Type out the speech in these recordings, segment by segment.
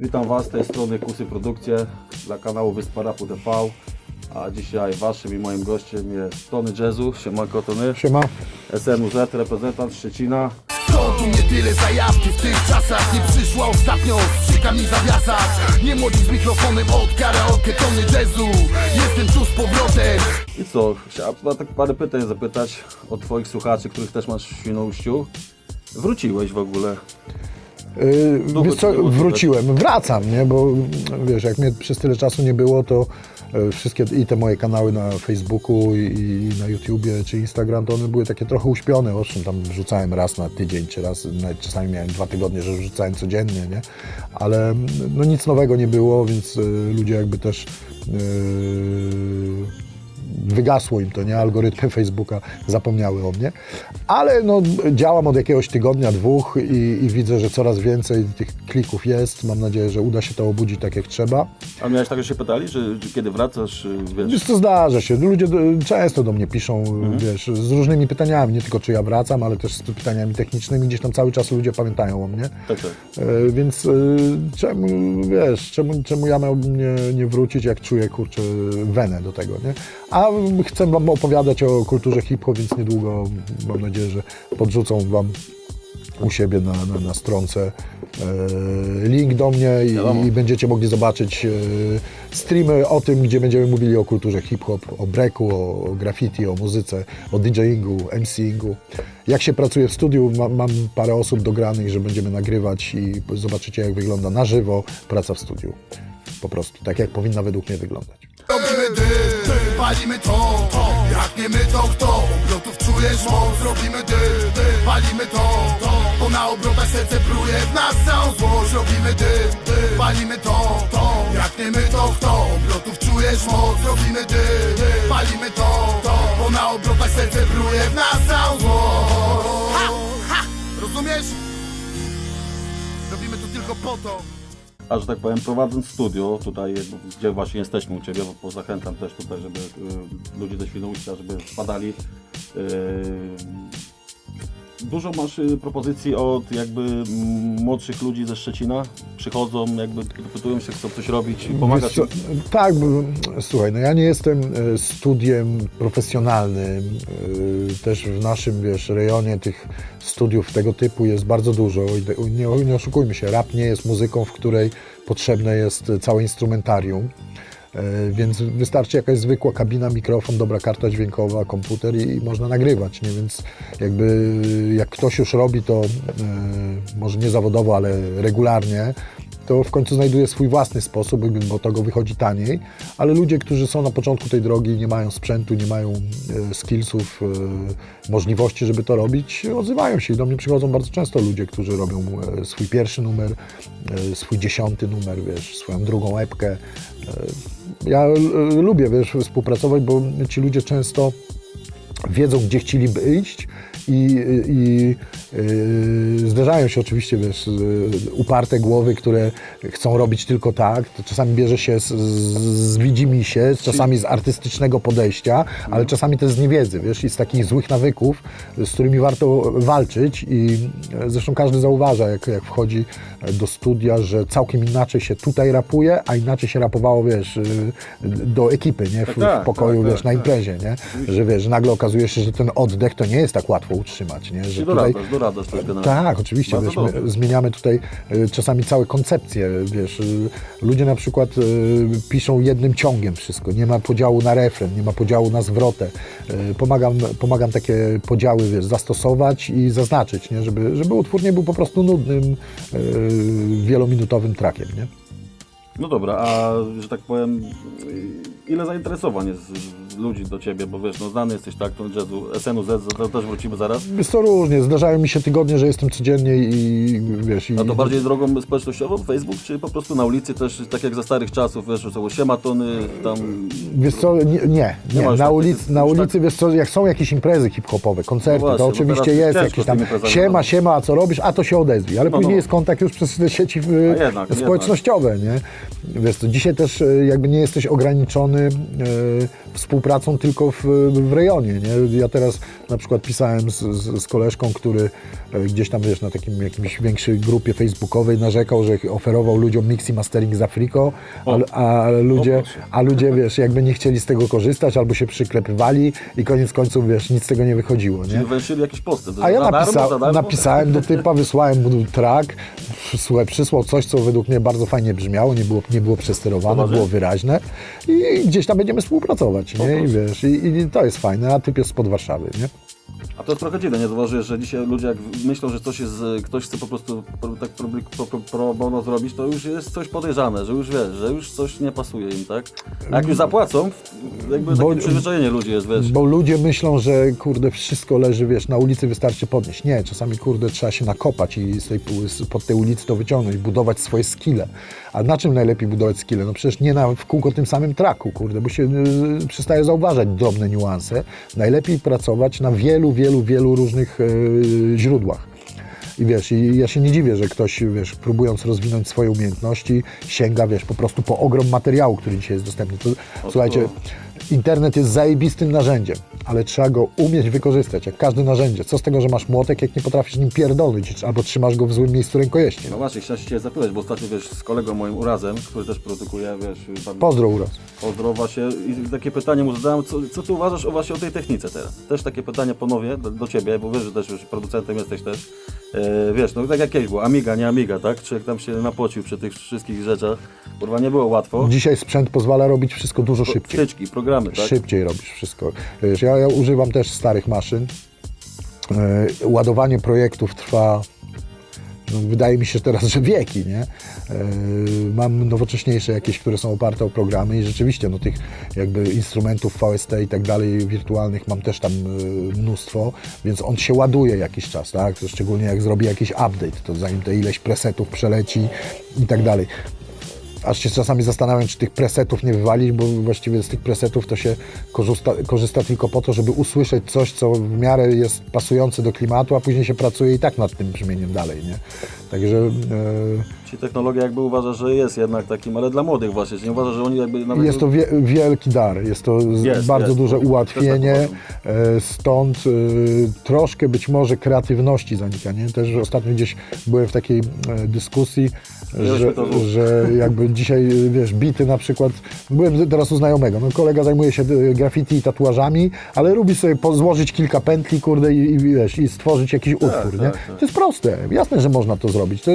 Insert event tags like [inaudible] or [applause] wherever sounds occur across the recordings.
Witam Was z tej strony Kusy Produkcje dla kanału Wyspa Rapu TV. A dzisiaj Waszym i moim gościem jest Tony Jazzu, siemanko Tony, Siema. SNUZ, reprezentant Szczecina. To tu nie tyle zajawki w tych czasach Nie przyszła ostatnio z przykami zawiasach Nie młodzi z mikrofonem od karaoke Tony jazzu Jestem tu z powrotem I co, chciałem tak parę pytań zapytać od Twoich słuchaczy, których też masz w Świnoujściu. Wróciłeś w ogóle. Yy, wiesz co, wróciłem, wracam, nie? Bo wiesz, jak mnie przez tyle czasu nie było, to e, wszystkie i te moje kanały na Facebooku i, i na YouTubie czy Instagram, to one były takie trochę uśpione. Owszem, tam wrzucałem raz na tydzień, czy raz, czasami miałem dwa tygodnie, że wrzucałem codziennie, nie? Ale no nic nowego nie było, więc e, ludzie jakby też yy, wygasło im to, nie? Algorytmy Facebooka zapomniały o mnie. Ale no, działam od jakiegoś tygodnia, dwóch i, i widzę, że coraz więcej tych klików jest. Mam nadzieję, że uda się to obudzić tak jak trzeba. A miałeś tak, że się pytali, że, że kiedy wracasz, wiesz, Wiesz co, zdarza się. Ludzie do, często do mnie piszą, wiesz, z różnymi pytaniami, nie tylko czy ja wracam, ale też z pytaniami technicznymi. Gdzieś tam cały czas ludzie pamiętają o mnie. tak, tak. E, Więc e, czemu, wiesz, czemu, czemu ja miałbym nie, nie wrócić, jak czuję, kurczę, wenę do tego, nie? A chcę wam opowiadać o kulturze hip-hop, więc niedługo, mam nadzieję, że podrzucą wam u siebie na, na, na stronce e, link do mnie i, i będziecie mogli zobaczyć e, streamy o tym, gdzie będziemy mówili o kulturze hip-hop, o breaku, o, o graffiti, o muzyce, o DJingu, MCingu. Jak się pracuje w studiu, mam, mam parę osób dogranych, że będziemy nagrywać i zobaczycie jak wygląda na żywo praca w studiu. Po prostu, tak jak powinna według mnie wyglądać. Robimy dym, palimy to, to. Jak nie my to kto? Obrotów czujesz moc Robimy dym, palimy to, to. Bo na obrotach serce pruje w nas całą złość Robimy dym, palimy to, to. Jak nie my to kto? Obrotów czujesz moc Robimy dym, palimy to, to. Bo na obrotach serce pruje w nas całą złość Ha, ha, rozumiesz? Robimy to tylko po to A że tak powiem, prowadząc studio tutaj, gdzie właśnie jesteśmy u Ciebie, bo zachęcam też tutaj, żeby y, ludzie ze Świnoujścia, żeby wpadali. Y, Dużo masz y, propozycji od jakby mm, młodszych ludzi ze Szczecina. Przychodzą, jakby dopytują się, chcą coś robić, pomagać. Wiesz co, tak, bo, słuchaj, no ja nie jestem e, studiem profesjonalnym. e, Też w naszym, wiesz, rejonie tych studiów tego typu jest bardzo dużo. I de- Nie, nie oszukujmy się, rap nie jest muzyką, w której potrzebne jest całe instrumentarium. E, Więc wystarczy jakaś zwykła kabina, mikrofon, dobra karta dźwiękowa, komputer i, można nagrywać, nie? Więc jakby jak ktoś już robi to e, może nie zawodowo, ale regularnie, to w końcu znajduje swój własny sposób, bo to go wychodzi taniej, ale ludzie, którzy są na początku tej drogi, nie mają sprzętu, nie mają e, skillsów, możliwości, żeby to robić, odzywają się i do mnie przychodzą bardzo często ludzie, którzy robią swój pierwszy numer, swój dziesiąty numer, wiesz, swoją drugą epkę. Ja e, lubię, wiesz, współpracować, bo ci ludzie często wiedzą, gdzie chcieliby iść i, i yy, zdarzają się oczywiście, wiesz, yy, uparte głowy, które chcą robić tylko tak. To czasami bierze się z, z widzimy się, czasami z artystycznego podejścia, ale czasami też z niewiedzy, wiesz, i z takich złych nawyków, z którymi warto walczyć i zresztą każdy zauważa, jak, jak wchodzi do studia, że całkiem inaczej się tutaj rapuje, a inaczej się rapowało, wiesz, yy, do ekipy, nie? W, tak, w pokoju, tak, wiesz, tak, na imprezie, nie? Że wiesz, że nagle okazuje się, że ten oddech to nie jest tak łatwo utrzymać, nie? Że I doradasz, doradasz też generalnie. tak, oczywiście. Wiesz, zmieniamy tutaj y, czasami całe koncepcje. Wiesz, y, ludzie na przykład y, piszą jednym ciągiem wszystko. Nie ma podziału na refren, nie ma podziału na zwrotę. Pomagam, pomagam takie podziały wiesz, zastosować i zaznaczyć, nie? Żeby, żeby utwór nie był po prostu nudnym, wielominutowym trakiem. Nie? No dobra, a że tak powiem, ile zainteresowań jest ludzi do Ciebie, bo wiesz, no znany jesteś tak, ten jazzu, SNUZ, to też wrócimy zaraz. Jest to różnie. Zdarzają mi się tygodnie, że jestem codziennie i wiesz... I, A to bardziej drogą społecznościową, Facebook, czy po prostu na ulicy też, tak jak za starych czasów, wiesz, są siema tony, tam... Wiesz co, nie, nie, Nie nie. na, tak- ulicy, na już ulicy tak- wiesz co, jak są jakieś imprezy hip-hopowe, koncerty, No właśnie, to bo oczywiście jest jakiś tam siema, siema, a co robisz, a to się odezwij, ale No, później no. jest kontakt już przez te sieci jednak, społecznościowe, nie? Wiesz co, dzisiaj też y, jakby nie jesteś ograniczony y, współpracą pracą tylko w, w rejonie, nie? Ja teraz na przykład pisałem z, z, z koleżką, który e, gdzieś tam, wiesz, na takim jakimś większej grupie facebookowej narzekał, że oferował ludziom mix i mastering z Afriko, a, a, ludzie, a ludzie, wiesz, jakby nie chcieli z tego korzystać albo się przyklepywali i koniec końców, wiesz, nic z tego nie wychodziło, nie? Czyli jakieś posty. A ja napisa napisałem do typa, wysłałem mu track, słuchaj, przysłał coś, co według mnie bardzo fajnie brzmiało, nie było, nie było przesterowane, było wyraźne i gdzieś tam będziemy współpracować, nie? I wiesz, i, i to jest fajne, a typ jest spod Warszawy, nie? A to jest trochę dziwne, nie zauważyłeś, że dzisiaj ludzie jak myślą, że coś jest, e, ktoś chce po prostu pro- tak pro, pro, pro, pro bono zrobić, to już jest coś podejrzane, że już wiesz, że już coś nie pasuje im, tak? A jak już zapłacą, jakby takie Bo- przyzwyczajenie ludzi jest, wiesz. Bo ludzie myślą, że kurde, wszystko leży, wiesz, na ulicy wystarczy podnieść. Nie, czasami kurde trzeba się nakopać i z tej, pod tej ulicy to wyciągnąć, budować swoje skille. A na czym najlepiej budować skille? No przecież nie na w kółko tym samym traku, kurde, bo się y, przestaje zauważać drobne niuanse. Najlepiej pracować na wielu, wielu, wielu różnych y, źródłach. I wiesz, i ja się nie dziwię, że ktoś, wiesz, próbując rozwinąć swoje umiejętności, sięga, wiesz, po prostu po ogrom materiału, który dzisiaj jest dostępny. To, słuchajcie, internet jest zajebistym narzędziem, ale trzeba go umieć wykorzystać, jak każde narzędzie. Co z tego, że masz młotek, jak nie potrafisz nim pierdolnąć, albo trzymasz go w złym miejscu rękojeści. No właśnie, chciałem się zapytać, bo ostatnio wiesz, z kolegą moim Urazem, który też produkuje, wiesz, tam Pozdro uraz. pozdrowa się i takie pytanie mu zadałem, co, co ty uważasz o właśnie o tej technice teraz? Też takie pytanie ponownie do, do ciebie, bo wiesz, że też już producentem jesteś też. E, wiesz, no tak jak kiedyś było, Amiga, nie Amiga, tak? Czy jak tam się napocił przy tych wszystkich rzeczach, kurwa nie było łatwo. Dzisiaj sprzęt pozwala robić wszystko dużo szybciej. Wtyczki, programy, tak? Szybciej robisz wszystko. Ja, ja używam też starych maszyn. E, ładowanie projektów trwa, no, wydaje mi się teraz, że wieki, nie? E, mam nowocześniejsze jakieś, które są oparte o programy i rzeczywiście no, tych jakby instrumentów VST i tak dalej wirtualnych mam też tam e, mnóstwo, więc on się ładuje jakiś czas, tak? Szczególnie jak zrobi jakiś update, to zanim te ileś presetów przeleci i tak dalej aż się czasami zastanawiam, czy tych presetów nie wywalić, bo właściwie z tych presetów to się korzysta, korzysta tylko po to, żeby usłyszeć coś, co w miarę jest pasujące do klimatu, a później się pracuje i tak nad tym brzmieniem dalej, nie? Także e, Czyli technologia jakby uważa, że jest jednak takim, ale dla młodych właśnie, że nie uważa, że oni jakby nawet... jest to wie, wielki dar, jest to Jest, bardzo jest. duże tak ułatwienie, e, stąd e, troszkę być może kreatywności zanika, nie? Też ostatnio gdzieś byłem w takiej e, dyskusji, że, że jakby dzisiaj, wiesz, bity na przykład, byłem teraz u znajomego, no kolega zajmuje się graffiti i tatuażami, ale lubi sobie złożyć kilka pętli, kurde, i, i wiesz, i stworzyć jakiś utwór, nie? tak, tak. To jest proste, jasne, że można to zrobić. To,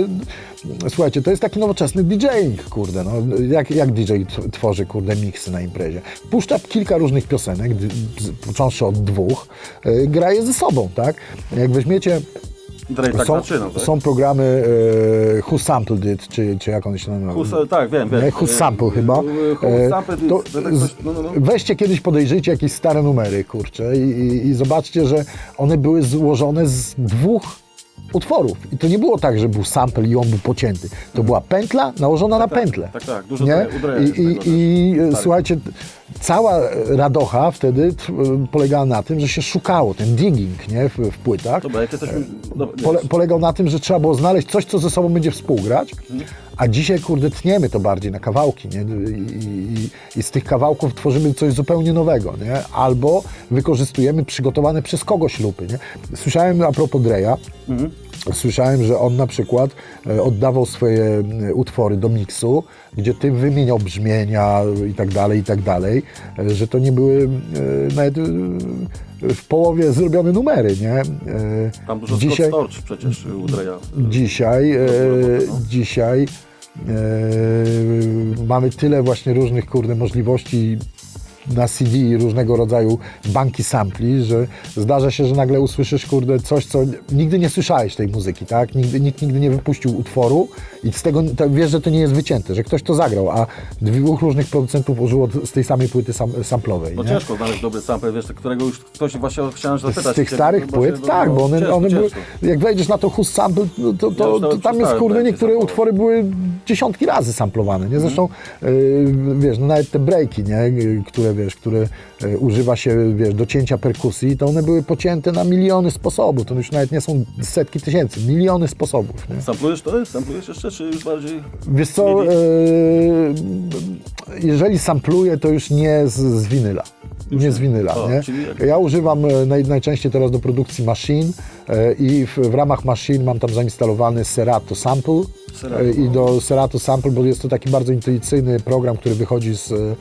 słuchajcie, to jest taki nowoczesny DJing, kurde, no, jak, jak DJ tworzy, kurde, miksy na imprezie. Puszcza kilka różnych piosenek, z- począwszy od dwóch, e, gra je ze sobą, tak? Jak weźmiecie tak są, zaczynał, tak? są programy e, Who Sampled It, czy, czy jak one się nazywa? Who's, tak, wiem, wiem. Who Sample chyba. Who E, Sample, to no, no. Weźcie kiedyś, podejrzyjcie jakieś stare numery, kurczę, i, i, i zobaczcie, że one były złożone z dwóch utworów. I to nie było tak, że był sample i on był pocięty. To była pętla nałożona na pętlę. tak, tak, dużo nie? udreja I, i, i słuchajcie, cała radocha wtedy polegała na tym, że się szukało, ten digging nie? W, w płytach. Dobra, jesteśmy... Dobra, Pole, wiesz, polegał na tym, że trzeba było znaleźć coś, co ze sobą będzie współgrać, a dzisiaj, kurde, tniemy to bardziej na kawałki, nie? I, i, I z tych kawałków tworzymy coś zupełnie nowego, nie? Albo wykorzystujemy przygotowane przez kogoś lupy, nie? Słyszałem a propos Dreya, Słyszałem, że on na przykład e, oddawał swoje utwory do miksu, gdzie ty wymieniał brzmienia i tak dalej, i tak dalej, e, że to nie były e, nawet w połowie zrobione numery, nie? Tam dużo dzisiaj, przecież u Dreya. dzisiaj, no. dzisiaj e, mamy tyle właśnie różnych, kurde, możliwości na CD i różnego rodzaju banki sampli, że zdarza się, że nagle usłyszysz, kurde, coś, co nigdy nie słyszałeś tej muzyki, tak? Nigdy, nikt nigdy nie wypuścił utworu i z tego to wiesz, że to nie jest wycięte, że ktoś to zagrał, a dwóch różnych producentów użyło z tej samej płyty sam, samplowej, No nie? ciężko znaleźć dobry sample, wiesz, którego już ktoś właśnie chciałem zapytać. Z tych starych bo płyt, tak, bo one, ciężko, one były, ciężko. jak wejdziesz na to Who's Sample, no to, to, to, nawet tam jest, kurde, niektóre utwory były dziesiątki razy samplowane, nie? Zresztą, yy, wiesz, no nawet te breaki, nie? Które, wiesz, które yy, używa się, wiesz, do cięcia perkusji, to one były pocięte na miliony sposobów, to już nawet nie są setki tysięcy, miliony sposobów, nie? Samplujesz to? Samplujesz jeszcze, czy już bardziej... Wiesz co, yy, jeżeli sampluję, to już nie z, z winyla. nie nie. z winyla, O, nie? Ja używam e, naj, najczęściej teraz do produkcji machine e, i w, w ramach machine mam tam zainstalowany Serato Sample Serato. e, i do Serato Sample, bo jest to taki bardzo intuicyjny program, który wychodzi z, e,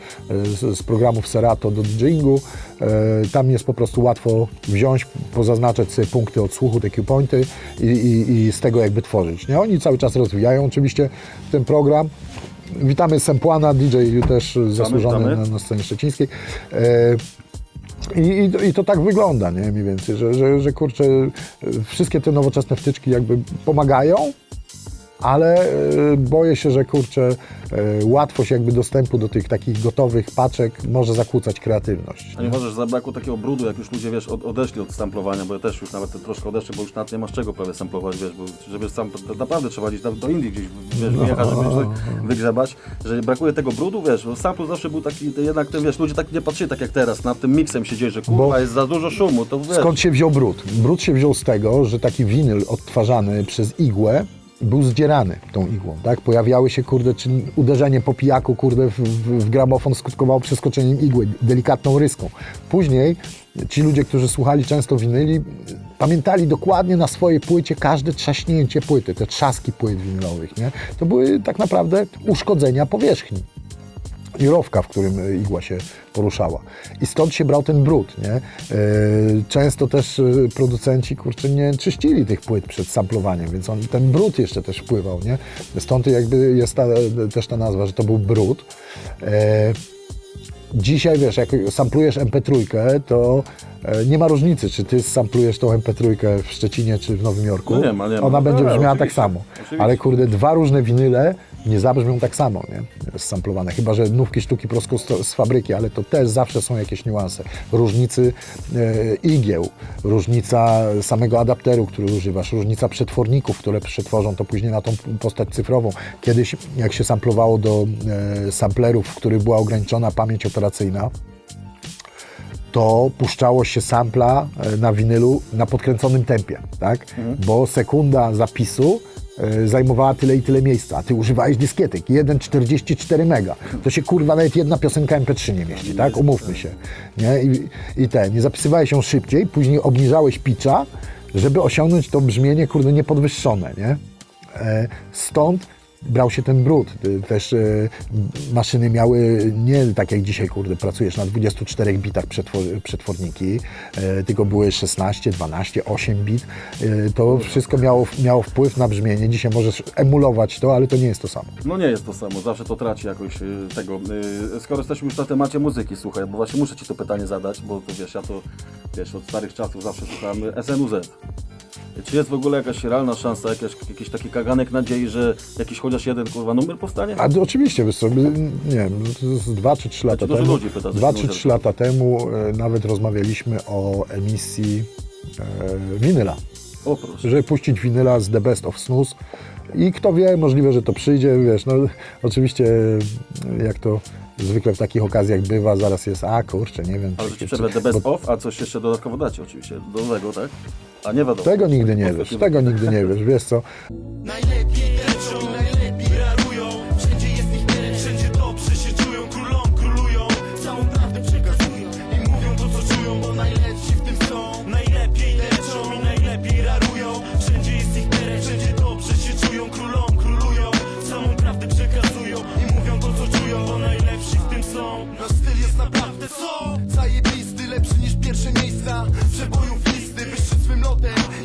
z, z programów Serato do DJingu. E, Tam jest po prostu łatwo wziąć, pozaznaczać sobie punkty odsłuchu, te cue pointy i, i, i z tego jakby tworzyć. Nie? Oni cały czas rozwijają oczywiście ten program. Witamy Sempłana, DJ też zasłużony na, na scenie szczecińskiej. E, i, i, I to tak wygląda, nie? Mniej więcej, że, że, że kurczę, wszystkie te nowoczesne wtyczki jakby pomagają, ale e, boję się, że kurczę, e, łatwość jakby dostępu do tych takich gotowych paczek może zakłócać kreatywność. A nie uważasz, że zabrakło takiego brudu, jak już ludzie, wiesz, od, odeszli od samplowania, bo ja też już nawet troszkę odeszli, bo już nawet nie masz czego prawie samplować, wiesz, bo żeby sam, naprawdę trzeba gdzieś tam do Indii gdzieś, wiesz, wyjechać, żeby coś [laughs] wygrzebać, że brakuje tego brudu, wiesz, bo sample zawsze był taki, jednak ten, wiesz, ludzie tak nie patrzyli tak jak teraz, nad tym miksem się dzieje, że kurwa, Bo- jest za dużo szumu, to wiesz, Skąd się wziął brud? Brud się wziął z tego, że taki winyl odtwarzany przez igłę był zdzierany tą igłą, tak? Pojawiały się, kurde, czy uderzenie po pijaku, kurde, w, w, w gramofon skutkowało przeskoczeniem igły, delikatną ryską. Później ci ludzie, którzy słuchali często winyli, pamiętali dokładnie na swojej płycie każde trzaśnięcie płyty, te trzaski płyt winylowych, nie? To były tak naprawdę uszkodzenia powierzchni i rowka, w którym igła się poruszała. I stąd się brał ten brud, nie? E, Często też e, producenci, kurczę, nie czyścili tych płyt przed samplowaniem, więc on, ten brud jeszcze też wpływał, nie? Stąd jakby jest ta, też ta nazwa, że to był brud. E, Dzisiaj, wiesz, jak samplujesz MP3, to nie ma różnicy, czy ty samplujesz tą MP3 w Szczecinie, czy w Nowym Jorku. No nie ma, nie ma. Ona No będzie tak, brzmiała tak samo. Oczywiście. Ale kurde, dwa różne winyle nie zabrzmią tak samo, nie? Samplowane. Chyba, że nówki sztuki prosto z, fabryki, ale to też zawsze są jakieś niuanse. Różnicy e, igieł, różnica samego adapteru, który używasz, różnica przetworników, które przetworzą to później na tą postać cyfrową. Kiedyś, jak się samplowało do e, samplerów, w których była ograniczona pamięć operacyjna, to puszczało się sampla e, na winylu na podkręconym tempie, tak? Bo sekunda zapisu zajmowała tyle i tyle miejsca, a ty używałeś dyskietek 1,44 mega. To się kurwa nawet jedna piosenka MP3 nie mieści, tak? Umówmy się. Nie? I, i te, nie zapisywałeś ją szybciej, później obniżałeś pitcha, żeby osiągnąć to brzmienie kurde niepodwyższone, nie? E, Stąd brał się ten brud. Też e, maszyny miały nie tak jak dzisiaj, kurde, pracujesz na 24 bitach przetwor, przetworniki, e, tylko były 16, 12, 8 bit. E, to wszystko miało, miało wpływ na brzmienie. Dzisiaj możesz emulować to, ale to nie jest to samo. No nie jest to samo, zawsze to traci jakoś tego. Skoro jesteśmy już na temacie muzyki, słuchaj, bo właśnie muszę Ci to pytanie zadać, bo to wiesz, ja to wiesz, od starych czasów zawsze słuchałem SNUZ. Czy jest w ogóle jakaś realna szansa, jakaś, jakiś taki kaganek nadziei, że jakiś chociaż jeden kurwa numer powstanie? A to oczywiście, wiesz co, nie wiem, no to z 2 czy 3 lata dużo temu, ludzi pyta, co dwa się czy mówi. 3 lata temu e, nawet rozmawialiśmy o emisji e, winyla. O proszę. żeby puścić winyla z The Best of Snooze i kto wie, możliwe, że to przyjdzie, wiesz, no oczywiście jak to zwykle w takich okazjach bywa, zaraz jest, a kurczę, nie wiem. Ale Ci czy- przerwę the best bo of, a coś jeszcze dodatkowo dacie oczywiście, do tego, tak? A nie wiadomo. Tego nigdy nie wiesz, tego nigdy nie wiesz, wiesz co,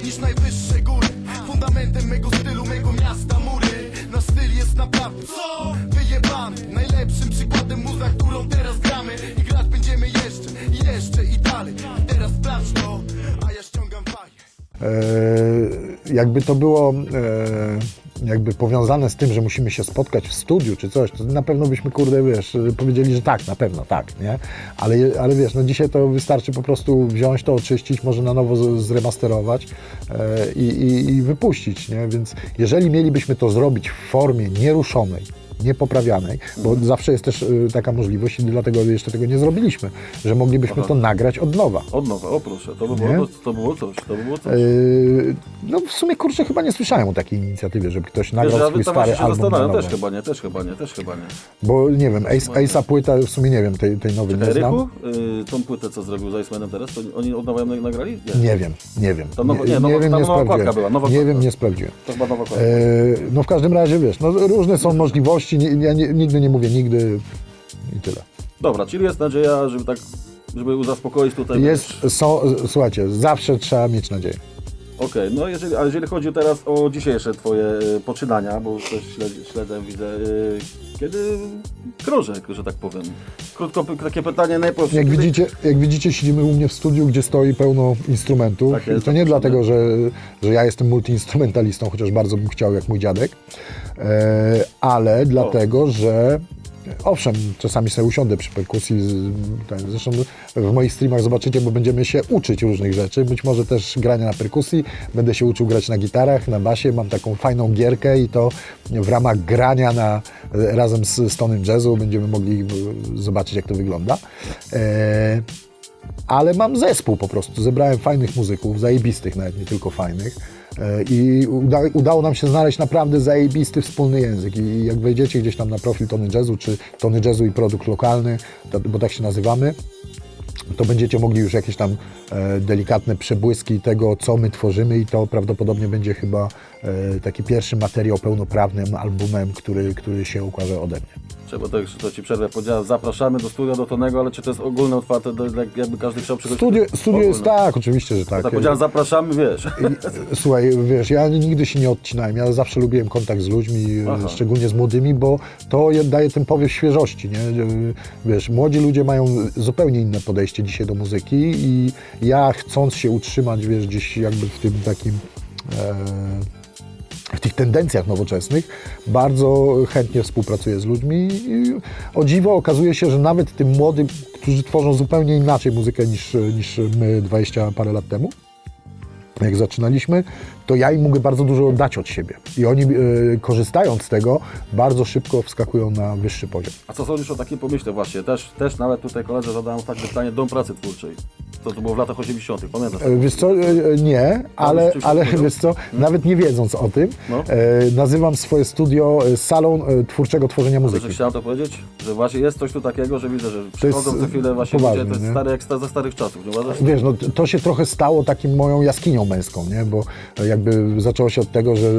niż najwyższe góry. Fundamentem mego stylu, mego miasta, mury. Nasz styl jest naprawdę co? Wyjebany. Najlepszym przykładem muza, którą teraz gramy. I grać będziemy jeszcze, i jeszcze i dalej. I teraz sprawdź to, a ja ściągam faję e, jakby to było e, jakby powiązane z tym, że musimy się spotkać w studiu czy coś, to na pewno byśmy, kurde, wiesz, powiedzieli, że tak, na pewno, tak, nie? Ale, ale wiesz, no dzisiaj to wystarczy po prostu wziąć to, oczyścić, może na nowo zremasterować e, i, i, i wypuścić, nie? Więc jeżeli mielibyśmy to zrobić w formie nieruszonej, niepoprawianej, bo zawsze jest też y, taka możliwość i dlatego jeszcze tego nie zrobiliśmy, że moglibyśmy to nagrać od nowa. Od nowa, o proszę, to by było, Nie? to, to było coś, to by było coś. Yy, no w sumie kurczę chyba nie słyszałem o takiej inicjatywie, żeby ktoś nagrał Wiesz, swój tam stary się album na nowo. też chyba nie, też chyba nie, też chyba nie. Bo nie wiem, Ace, Ace'a płyta w sumie nie wiem, tej, tej nowej nie znam. Y, tą płytę, co zrobił z Icemanem teraz, to oni od nowa ją nagrali? Nie. Nie wiem, nie wiem. To nowa- nie, nie, nowa- wiem, tam nie sprawdziłem. była, nie wiem, nie sprawdziłem. To chyba nowa. E, no w każdym razie wiesz, no, różne są możliwości, nie, ja nie, nigdy nie mówię nigdy i tyle. Dobra, czyli jest nadzieja, żeby tak, żeby zaspokoić tutaj... Jest, są, słuchajcie, zawsze trzeba mieć nadzieję. Okej, no jeżeli, a jeżeli chodzi teraz o dzisiejsze twoje y, poczynania, bo też śledzę, śledzę widzę, y, kiedy krążek, że tak powiem. Krótko takie pytanie najprostsze. Jak Kiedy- widzicie, jak widzicie, siedzimy u mnie w studiu, gdzie stoi pełno instrumentów. Tak jest, I to nie zapraszamy. dlatego, że, że ja jestem multiinstrumentalistą, chociaż bardzo bym chciał, jak mój dziadek, e, ale dlatego, że owszem, czasami sobie usiądę przy perkusji. zresztą w moich streamach zobaczycie, bo będziemy się uczyć różnych rzeczy. Być może też grania na perkusji. Będę się uczył grać na gitarach, na basie. Mam taką fajną gierkę i to w ramach grania na, razem z Stonem Jazzu będziemy mogli e, zobaczyć, jak to wygląda. E, ale mam zespół po prostu. Zebrałem fajnych muzyków, zajebistych nawet, nie tylko fajnych. E, I uda, udało nam się znaleźć naprawdę zajebisty wspólny język. I jak wejdziecie gdzieś tam na profil Tony Jazzu, czy Tony Jazzu i produkt lokalny, to, bo tak się nazywamy, to będziecie mogli już jakieś tam e, delikatne przebłyski tego, co my tworzymy i to prawdopodobnie będzie chyba e, taki pierwszy materiał pełnoprawnym albumem, który, który się ukaże ode mnie. Trzeba tak, to ci przerwę powiedziałem, zapraszamy do studia do Tonego, ale czy to jest ogólne, otwarte, do, jakby każdy chciał przychodzić? Studio, studio jest tak, oczywiście, że tak. Tak powiedziałem, zapraszamy, wiesz. I- Słuchaj, wiesz, ja nigdy się nie odcinałem. Ja zawsze lubiłem kontakt z ludźmi, Aha. szczególnie z młodymi, bo to je- daje ten powiew świeżości, nie? Wiesz, młodzi ludzie mają zupełnie inne podejście dzisiaj do muzyki i ja chcąc się utrzymać, wiesz, gdzieś jakby w tym takim... E, w tych tendencjach nowoczesnych bardzo chętnie współpracuję z ludźmi i o dziwo okazuje się, że nawet tym młodym, którzy tworzą zupełnie inaczej muzykę niż, niż my 20 parę lat temu, jak zaczynaliśmy, to ja im mogę bardzo dużo dać od siebie. I oni e, korzystając z tego, bardzo szybko wskakują na wyższy poziom. A co sądzisz o takim pomyśle właśnie? Też, też nawet tutaj koledze zadałem takie pytanie, Dom Pracy Twórczej. To, to było w latach 80., pamiętasz? E, Wiesz co, e, nie, ale, ale takiego? wiesz co, nawet nie wiedząc o tym, No. nazywam swoje studio salon twórczego tworzenia Że muzyki. chciałem to powiedzieć, że właśnie jest coś tu takiego, że widzę, że przychodzą co chwilę właśnie poważnie, ludzie, to jest nie? stare jak ze starych czasów, nie uważasz? Wiesz, no to się trochę stało takim moją jaskinią męską, nie? Bo jakby zaczęło się od tego, że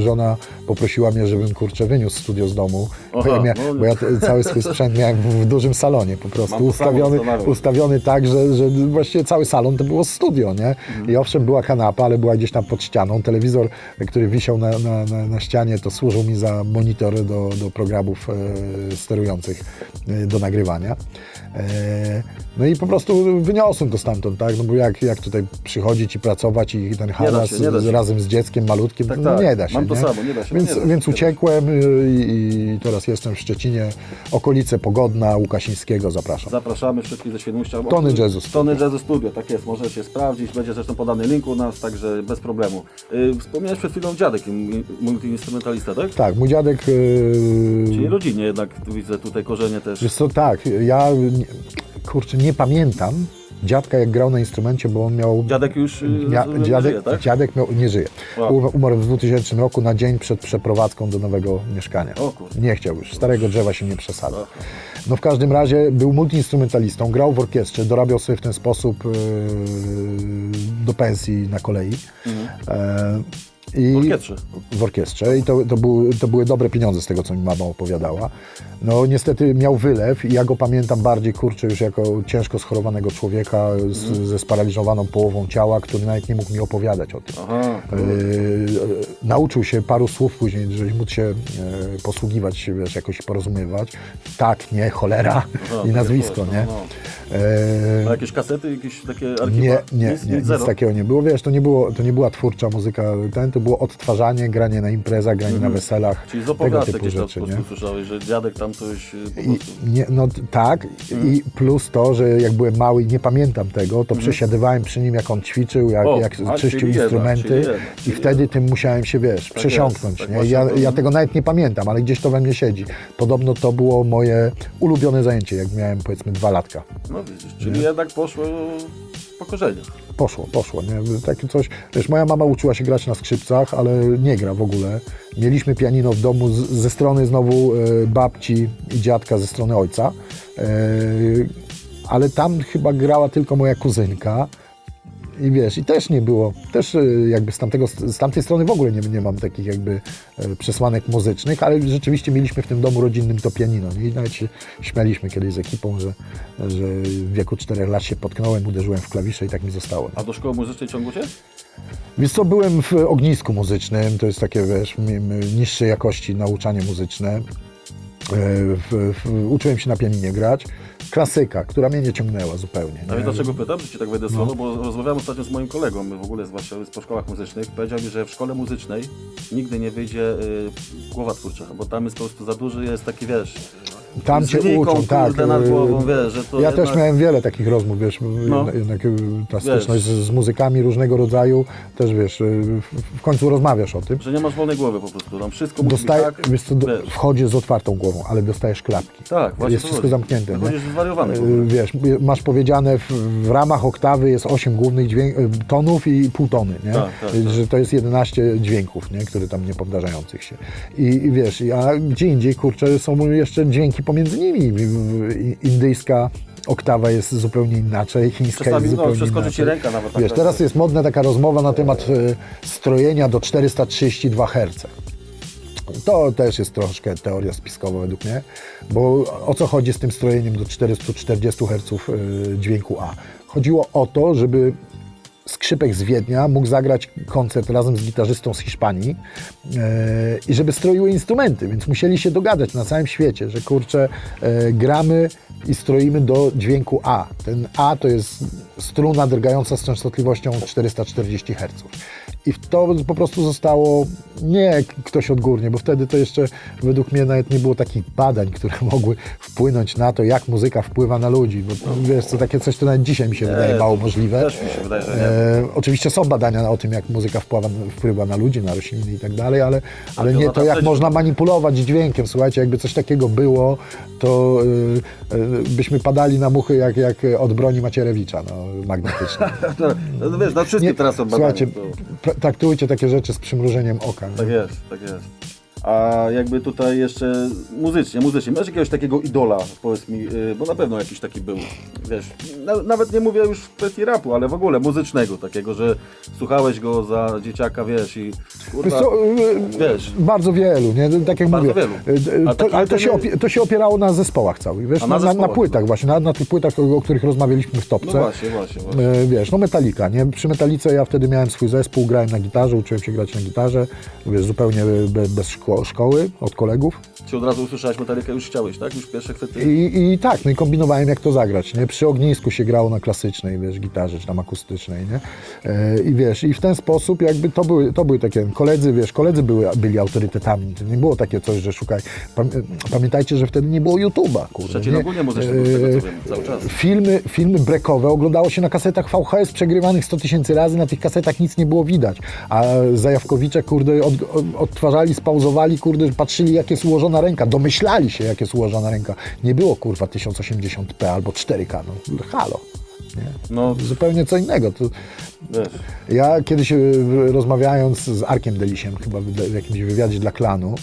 żona poprosiła mnie, żebym kurczę wyniósł studio z domu, bo Aha, ja, mia, no nie. bo ja te, cały swój sprzęt miałem w, dużym salonie po prostu, ustawiony, ustawiony tak, że, że właściwie cały salon to było studio, nie? Mhm. I owszem, była kanapa, ale była gdzieś tam pod ścianą, telewizor, który wisiał na, na, na, na ścianie, to służył mi za monitor do, do programów e, sterujących e, do nagrywania. E, no i po prostu wyniosłem to stamtąd, tak? No bo jak, jak tutaj przychodzić i pracować i ten hałas się, nie da się. Razem z dzieckiem malutkim, Tak, no tak. nie da się. Mam to nie? samo, nie da się, Więc, da się, więc uciekłem y, i, i teraz jestem w Szczecinie, okolice Pogodna, Łukasińskiego, zapraszam. Zapraszamy wszystkich ze Świnoujścia. Tony Studio. Tony Jazzu Studio, tak jest, możecie sprawdzić, będzie zresztą podany link u nas, także bez problemu. Yy, wspomniałeś przed chwilą dziadek, multiinstrumentalista, tak? Tak, mój dziadek... y, Czyli rodzinie jednak tu widzę tutaj korzenie też. Wiesz co, tak, ja kurczę, nie pamiętam dziadka jak grał na instrumencie, bo on miał... Dziadek już rozumiem, dziadek, żyje, tak? dziadek miał, nie żyje. Wow. Um- Umarł w 2000 roku na dzień przed przeprowadzką do nowego mieszkania. O kurde. Nie chciał już, starego drzewa się nie przesadza. No w każdym razie był multiinstrumentalistą, grał w orkiestrze, dorabiał sobie w ten sposób yy, do pensji na kolei. E, i W orkiestrze. w orkiestrze i to, to, były, to były dobre pieniądze z tego, co mi mama opowiadała. No niestety miał wylew i ja go pamiętam bardziej, kurczę, już jako ciężko schorowanego człowieka z, ze sparaliżowaną połową ciała, który nawet nie mógł mi opowiadać o tym. Aha. E, e, nauczył się paru słów później, żeby móc się e, posługiwać, wiesz, jakoś porozumiewać. Tak, nie, cholera Aha, [laughs] i nazwisko, coś, no, nie? no. E, A jakieś kasety, jakieś takie archiwa? nie, nie, nic, nie, nic, nic takiego nie było. Wiesz, to nie, było, to nie była twórcza muzyka, ten, to było odtwarzanie, granie na imprezach, granie na weselach, Czyli z tego typu rzeczy, nie? prostu słyszałeś, że dziadek tam coś y, po I, prostu... nie, no tak, i plus to, że jak byłem mały i nie pamiętam tego, to przesiadywałem przy nim, jak on ćwiczył, jak, Mhm. O, jak a, czyścił czyli instrumenty czyli jednak, i czyli wtedy tym musiałem się, wiesz, przesiąknąć. tak nie? właśnie ja, to- ja tego nawet nie pamiętam, ale gdzieś to we mnie siedzi. Podobno to było moje ulubione zajęcie, jak miałem powiedzmy dwa latka. No widzisz, czyli jednak poszło Poszło, poszło, nie? Takie coś, wiesz, moja mama uczyła się grać na skrzypcach, ale nie gra w ogóle. Mieliśmy pianino w domu z, ze strony znowu e, babci i dziadka ze strony ojca, e, ale tam chyba grała tylko moja kuzynka. I wiesz, i też nie było, też e, jakby z, tamtego, z tamtej strony w ogóle nie, nie mam takich jakby e, przesłanek muzycznych, ale rzeczywiście mieliśmy w tym domu rodzinnym to pianino. Nie? I nawet się śmialiśmy kiedyś z ekipą, że, że w wieku 4 lat się potknąłem, uderzyłem w klawisze i tak mi zostało. A do szkoły muzycznej ciągło cię? Wiesz co, byłem w ognisku muzycznym, to jest takie, wiesz, niższej jakości nauczanie muzyczne. E, W, w, uczyłem się na pianinie grać. Klasyka, która mnie nie ciągnęła zupełnie. A wiesz dlaczego pytam, że ci tak wejdę No. słowo, bo rozmawiałem ostatnio z moim kolegą, w ogóle z, z po szkołach muzycznych, powiedział mi, że w szkole muzycznej nigdy nie wyjdzie y, głowa twórcza, bo tam jest po prostu za duży, jest taki, wiesz, Tam cię uczą, tak. nad e, głową, wiesz, że to Ja jednak... też miałem wiele takich rozmów, wiesz, No. jednak, e, ta styczność z, z muzykami różnego rodzaju, też wiesz, e, w, końcu rozmawiasz o tym. Że nie masz wolnej głowy po prostu, tam wszystko musi Dostaje, być tak, wiesz co, wchodzisz z otwartą głową, ale dostajesz klapki. Tak, właśnie jest wszystko chodzi. zamknięte. nie? Wychodzisz zwariowany. Wiesz, masz powiedziane w, w ramach oktawy jest 8 głównych dźwięk, tonów i pół tony, nie? Tak, tak, tak. że to jest 11 dźwięków, nie? które tam nie powtarzających się. I, I wiesz, a gdzie indziej, kurczę, są jeszcze dźwięki pomiędzy nimi. Indyjska oktawa jest zupełnie inaczej, chińska Czasami, jest no, zupełnie przeskoczy inaczej. ci ręka nawet. Wiesz, teraz jest modna taka rozmowa na temat e, strojenia do 432 Hz. To też jest troszkę teoria spiskowa według mnie, bo o co chodzi z tym strojeniem do 440 Hz y, dźwięku A? Chodziło o to, żeby skrzypek z Wiednia mógł zagrać koncert razem z gitarzystą z Hiszpanii e, i żeby stroiły instrumenty, więc musieli się dogadać na całym świecie, że kurczę, e, gramy i stroimy do dźwięku A. Ten A to jest struna drgająca z częstotliwością 440 Hz. I to po prostu zostało nie ktoś odgórnie, bo wtedy to jeszcze według mnie nawet nie było takich badań, które [laughs] mogły wpłynąć na to, jak muzyka wpływa na ludzi. Bo to, wiesz, to takie coś, to nawet dzisiaj mi się wydaje mało możliwe. Też mi się wydaje, że nie. E, oczywiście są badania o tym, jak muzyka wpływa, wpływa na ludzi, na rośliny i tak dalej, ale, ale nie to, jak można manipulować dźwiękiem. Słuchajcie, jakby coś takiego było, to e, e, byśmy padali na muchy jak, jak od broni Macierewicza no, magnetycznej. [laughs] No, wiesz, na wszystkim teraz są badania. słuchajcie, to- traktujcie takie rzeczy z przymrużeniem oka. nie? Tak jest, tak jest. A jakby tutaj jeszcze muzycznie, muzycznie, masz jakiegoś takiego idola, powiedz mi, yy, bo na pewno jakiś taki był, wiesz, na, nawet nie mówię już w kwestii rapu, ale w ogóle muzycznego, takiego, że słuchałeś go za dzieciaka, wiesz, i Wiesz kurwa, co, e, wiesz, bardzo wielu, nie? tak jak Bardzo mówię. wielu. A To, taki ale to się, opie, to się opierało na zespołach całych, wiesz, A na, na na, na zespołach, płytach no. właśnie, na, na tych płytach, o, o których rozmawialiśmy w topce. no właśnie, właśnie, właśnie. E, Wiesz, no Metallica, nie? Przy Metalice ja wtedy miałem swój zespół, grałem na gitarze, uczyłem się grać na gitarze, wiesz, zupełnie be, bez szko szkoły, od kolegów. Czy od razu usłyszałeś Metallica, już chciałeś, tak? Już pierwsze chwyty? I, I tak, no i kombinowałem jak to zagrać, nie? Przy ognisku się grało na klasycznej, wiesz, gitarze, czy tam akustycznej, nie? E, I wiesz, i w ten sposób jakby to były, to były takie, koledzy, wiesz, koledzy były, byli autorytetami, to nie było takie coś, że szukaj, Pam, pamiętajcie, że wtedy nie było YouTube'a, kurde, Szczecin ogólnie muzyczny był, z tego co wiem, cały czas. Filmy, filmy breakowe oglądało się na kasetach VHS przegrywanych 100 tysięcy razy, na tych kasetach nic nie było widać. A Zajawkowicze, kurde, od, odtwarzali, spauzowali, kurde, patrzyli jak jest ułożona ręka, domyślali się jak jest ułożona ręka. Nie było, kurwa, 1080p albo 4K, no halo. Nie? No, Zupełnie co innego. To, ja kiedyś e, rozmawiając z Arkiem Delisiem, chyba w w jakimś wywiadzie dla klanu,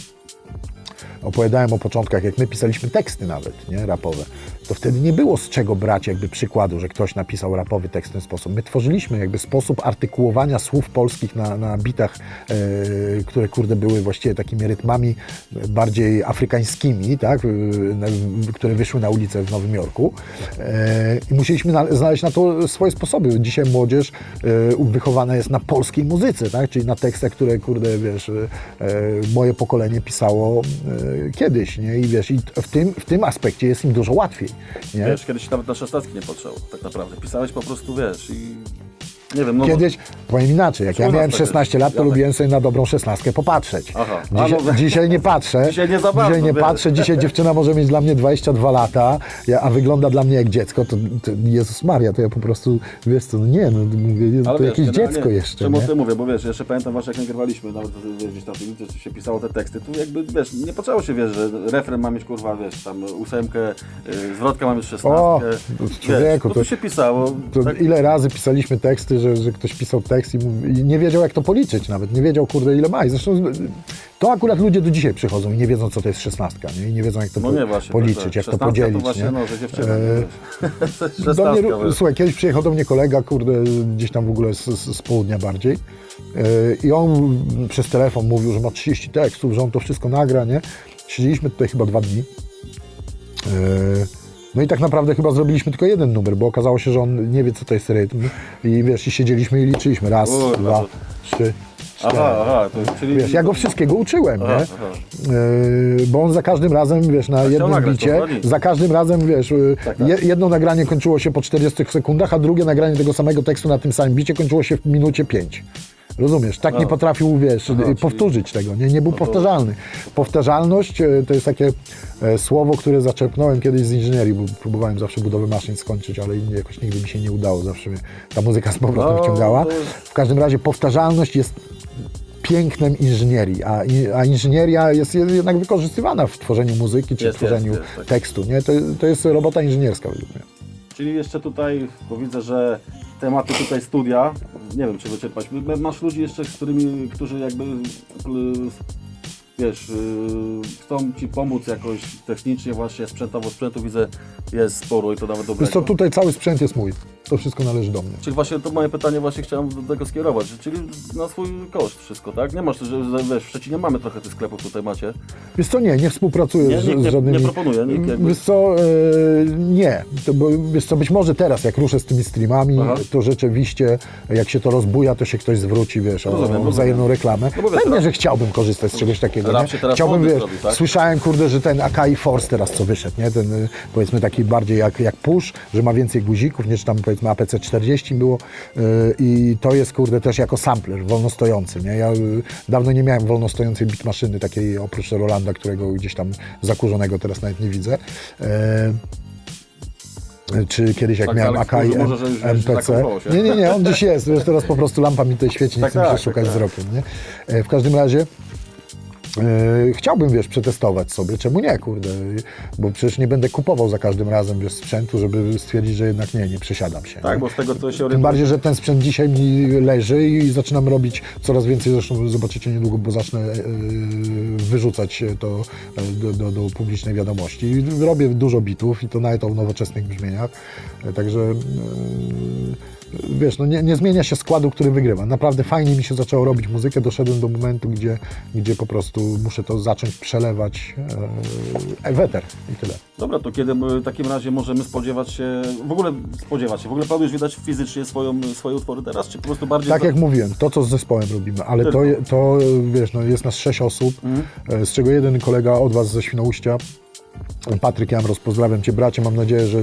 opowiadałem o początkach, jak my pisaliśmy teksty nawet, nie, rapowe, to wtedy nie było z czego brać jakby przykładu, że ktoś napisał rapowy tekst w ten sposób. My tworzyliśmy jakby sposób artykułowania słów polskich na, na bitach, e, które kurde były właściwie takimi rytmami bardziej afrykańskimi, tak, na, które wyszły na ulicę w Nowym Jorku e, i musieliśmy na, znaleźć na to swoje sposoby. Dzisiaj młodzież e, wychowana jest na polskiej muzyce, tak, czyli na tekstach, które kurde, wiesz, e, moje pokolenie pisało e, kiedyś, nie, i wiesz, i w tym, w tym aspekcie jest im dużo łatwiej, nie. wiesz, kiedyś nawet na szesnastki nie potrzeba, tak naprawdę. Pisałeś po prostu, wiesz, i Nie wiem, no Kiedyś, powiem inaczej, jak ja miałem taka 16 lat, to lubiłem sobie na dobrą szesnastkę popatrzeć. Aha. A, Dzisiaj, no- dzisiaj nie patrzę. Dzisiaj nie za bardzo, Dzisiaj nie wiesz. patrzę. Dzisiaj dziewczyna może mieć dla mnie 22 lata, ja, a wygląda dla mnie jak dziecko. To, to Jezus Maria, to ja po prostu, wiesz co, no nie, no mówię, to wiesz, jakieś generalnie, dziecko jeszcze, Czemu nie? o tym mówię, bo wiesz, jeszcze pamiętam właśnie jak nagrywaliśmy, nawet wiesz, gdzieś tam w czy się pisało te teksty, tu jakby, wiesz, nie potrzeba się, wiesz, że refren ma mieć, kurwa, wiesz, tam ósemkę, yy, zwrotka ma mieć szesnastkę. O, człowieku, no to- to się pisało. To tak, ile razy pisaliśmy teksty, że, że ktoś pisał tekst i, i nie wiedział jak to policzyć nawet, nie wiedział kurde ile ma. I zresztą to akurat ludzie do dzisiaj przychodzą i nie wiedzą co to jest szesnastka, nie? I nie wiedzą jak to no po- właśnie. policzyć, tak, jak to 16 podzielić, to właśnie, nie? no, że E. [laughs] Do 16, mnie, wiesz. słuchaj, kiedyś przyjechał do mnie kolega, kurde, gdzieś tam w ogóle z, z, południa bardziej yy, i on przez telefon mówił, że ma 30 tekstów, że on to wszystko nagra, nie? Siedzieliśmy tutaj chyba dwa dni. Yy, No i tak naprawdę chyba zrobiliśmy tylko jeden numer, bo okazało się, że on nie wie, co to jest rytm. I wiesz, i siedzieliśmy i liczyliśmy. Raz, Kurwa, dwa, to- trzy, cztery. Aha, aha, to czyli... Wiesz, ja go wszystkiego uczyłem, Aha, nie? aha. Yy, bo on za każdym razem, wiesz, na jednym nagrać, bicie, to za każdym razem, wiesz, yy, Tak, tak. je- jedno nagranie kończyło się po 40 sekundach, a drugie nagranie tego samego tekstu na tym samym bicie kończyło się w minucie 5. Rozumiesz? Tak No. nie potrafił, wiesz, Aha, yy, czyli- powtórzyć tego, nie, nie był No to- powtarzalny. Powtarzalność yy, to jest takie e, słowo, które zaczerpnąłem kiedyś z inżynierii, bo próbowałem zawsze budowę maszyn skończyć, ale jakoś nigdy mi się nie udało, zawsze mnie ta muzyka z powrotem No, wciągała. jest- W każdym razie powtarzalność jest pięknem inżynierii, a, a inżynieria jest jednak wykorzystywana w tworzeniu muzyki czy Jest, w tworzeniu jest, jest, tak. tekstu. Nie? To, to jest robota inżynierska według mnie. Czyli jeszcze tutaj, bo widzę, że tematy tutaj studia, nie wiem czy wyczerpać, M- masz ludzi jeszcze, z którymi, którzy jakby, y, wiesz, y, chcą Ci pomóc jakoś technicznie, właśnie sprzętowo, sprzętu widzę jest sporo i to nawet Wiesz dobrego. co, tutaj cały sprzęt jest mój. To wszystko należy do mnie. Czyli właśnie to moje pytanie właśnie chciałem do tego skierować, czyli na swój koszt wszystko, tak? Nie masz, że, wiesz, w Szczecinie mamy trochę tych sklepów tutaj macie. Wiesz co, nie, nie współpracuję Nie, z, nikt z żadnymi... nie proponuje, nikt jakby- Wiesz co, e, nie. To, bo, wiesz co, być może teraz, jak ruszę z tymi streamami, Aha. to rzeczywiście, jak się to rozbuja, to się ktoś zwróci, wiesz, o, Rozumiem, wzajemną reklamę. No Pewnie, rap- że chciałbym korzystać z czegoś takiego. Nie? teraz Chciałbym, wiesz, zrobił, tak? słyszałem, kurde, że ten Akai Force teraz co wyszedł, nie? Ten, y, powiedzmy, taki bardziej jak, jak push, że ma więcej guzików, niż tam, powiedzmy, APC 40 było y, i to jest, kurde, też jako sampler, wolnostojący, nie? Ja y, dawno nie miałem wolnostojącej beat maszyny, takiej oprócz Rolanda, którego gdzieś tam zakurzonego teraz nawet nie widzę. E, czy kiedyś jak Tak, miałem może, że już- już MPC. Nie, nie, nie, on dziś jest. Wiesz, teraz po prostu lampa mi tutaj świeci, nie Tak, chcę mi tak, się szukać tak, tak. wzrokiem. Nie? E, W każdym razie chciałbym, wiesz, przetestować sobie. Czemu nie, kurde? Bo przecież nie będę kupował za każdym razem, wiesz, sprzętu, żeby stwierdzić, że jednak nie, nie przesiadam się. Tak, nie? bo z tego co się Tym bardziej, że ten sprzęt dzisiaj mi leży i zaczynam robić coraz więcej, zresztą zobaczycie niedługo, bo zacznę e, wyrzucać to e, do, do, do publicznej wiadomości. Robię dużo bitów i to nawet o nowoczesnych brzmieniach, E, także e, wiesz, no nie, nie zmienia się składu, który wygrywa. Naprawdę fajnie mi się zaczęło robić muzykę, doszedłem do momentu, gdzie, gdzie po prostu muszę to zacząć przelewać e, weter i tyle. Dobra, to kiedy w takim razie możemy spodziewać się, w ogóle spodziewać się, w ogóle planujesz wydać fizycznie swoją, swoje utwory teraz, czy po prostu bardziej... Tak za- jak mówiłem, to co z zespołem robimy, ale to, Tylko. to wiesz, no jest nas sześć osób, e, z czego jeden kolega od Was ze Świnoujścia, Patryk Jamros, pozdrawiam Cię bracie, mam nadzieję, że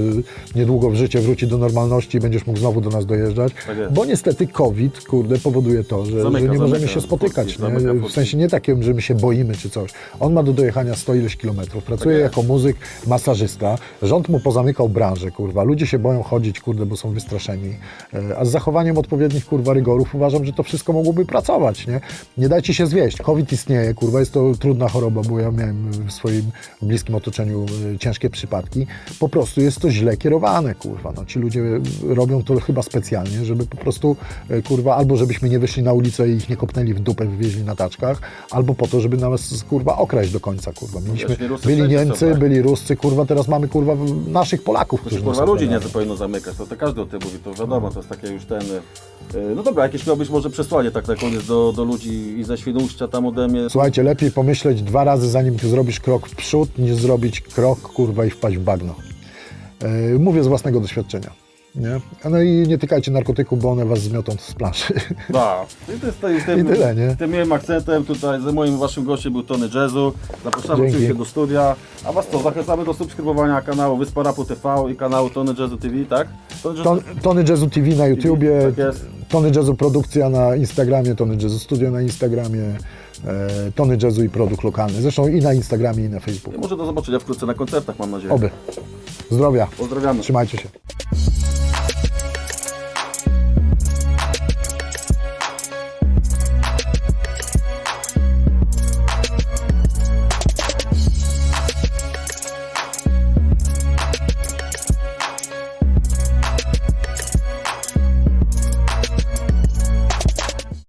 niedługo w życie wróci do normalności i będziesz mógł znowu do nas dojeżdżać, Tak bo niestety COVID, kurde, powoduje to, że, Zamyka, że nie możemy zamyka się spotykać, zamyka w sensie nie takim, że my się boimy czy coś. On ma do dojechania 100 ileś kilometrów, pracuje Tak jako muzyk, masażysta, rząd mu pozamykał branżę, kurwa, ludzie się boją chodzić, kurde, bo są wystraszeni, E, a z zachowaniem odpowiednich, kurwa, rygorów uważam, że to wszystko mogłoby pracować, nie? Nie dajcie się zwieść, COVID istnieje, kurwa, jest to trudna choroba, bo ja miałem w swoim bliskim otoczeniu e, ciężkie przypadki, po prostu jest to źle kierowane, kurwa, no ci ludzie robią to chyba specjalnie, żeby po prostu, e, kurwa, albo żebyśmy nie wyszli na ulicę i ich nie kopnęli w dupę, wywieźli na taczkach, albo po to, żeby nas, kurwa, okraść do końca, kurwa. Mieliśmy, byli Niemcy, tak? byli Ruscy, kurwa, teraz mamy, kurwa, naszych Polaków, się którzy kurwa ludzi nie powinno zamykać, to, to każdy o tym mówi, to wiadomo, to jest takie już ten... y, No dobra, jakieś miałbyś może przesłanie tak na koniec do, do ludzi i ze Świnoujścia tam ode mnie. Słuchajcie, lepiej pomyśleć dwa razy, zanim zrobisz krok w przód, niż zrobić krok, kurwa, i wpaść w bagno. E, Mówię z własnego doświadczenia. Nie? A No i nie tykajcie narkotyków, bo one was zmiotą z planszy. Da. [laughs] I to jest tym, tym, I tyle, nie? tym miłym akcentem tutaj ze moim waszym gościem był Tony Jazzu. Zapraszamy Dzięki. oczywiście do studia. A was co, zachęcamy do subskrybowania kanału Wyspa Rapu TV i kanału Tony Jazzu TV, tak? Tony Jazzu Ton, Tony Jazzu TV na YouTubie, tak jest. Tony Jazzu Produkcja na Instagramie, Tony Jazzu Studio na Instagramie, e, Tony Jazzu i produkt lokalny. Zresztą i na Instagramie, i na I Facebooku. może do zobaczenia wkrótce na koncertach, mam nadzieję. Oby. Zdrowia. Pozdrawiamy. Trzymajcie się.